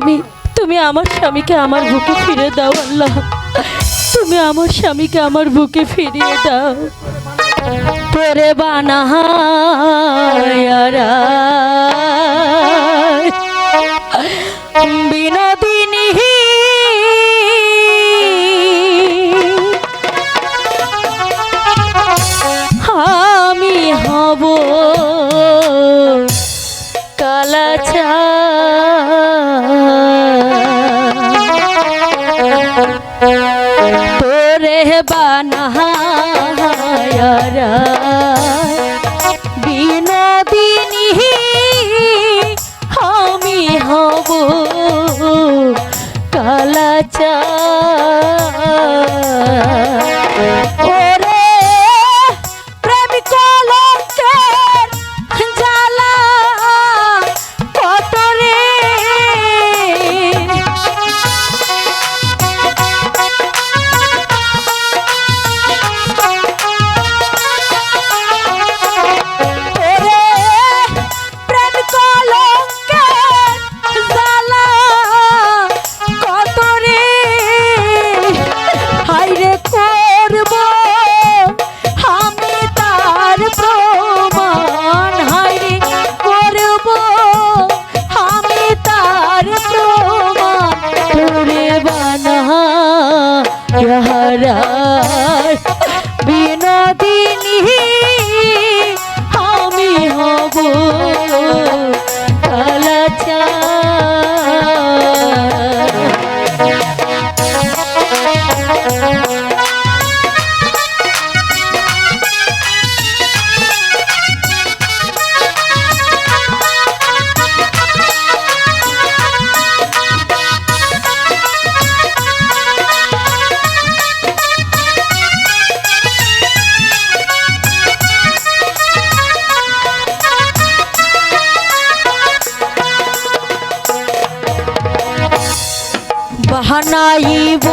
তুমি তুমি আমার স্বামীকে আমার বুকে ফিরে দাও, আল্লাহ। তুমি আমার স্বামীকে আমার বুকে ফিরিয়ে দাও। তোরে বানা তারা জানাইব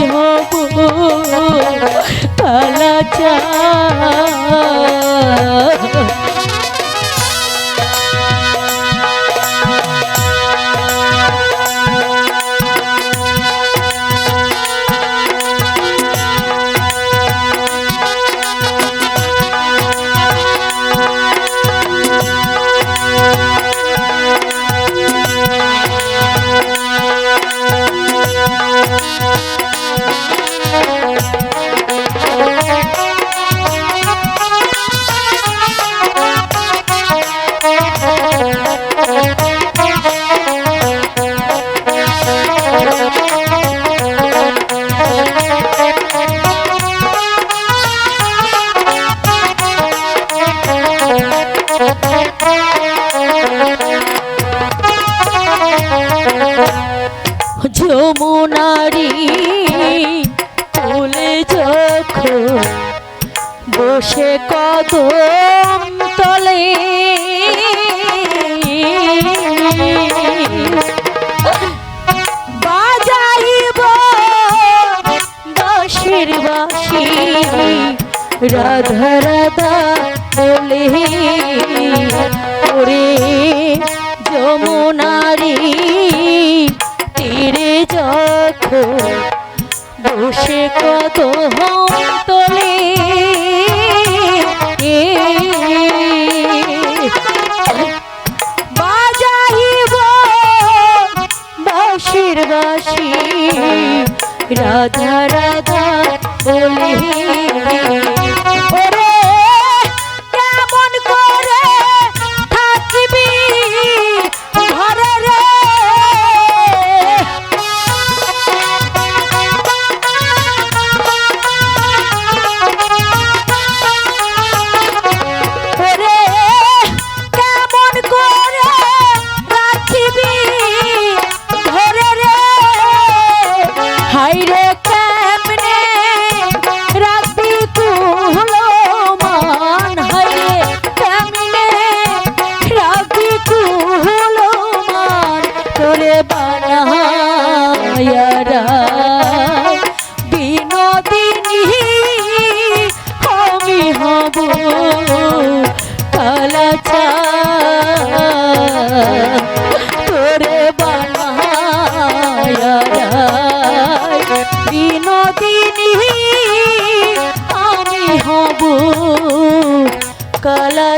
Oh. যখন বসে কত তলে বাজাইব দশের বাসি রাধা রাধা বলে ওরে যমুনারি তীরে যখন বসে কত তোলে বাজাইব বাসির বাসি রাধা রাধা বলে।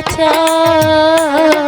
বাঁচা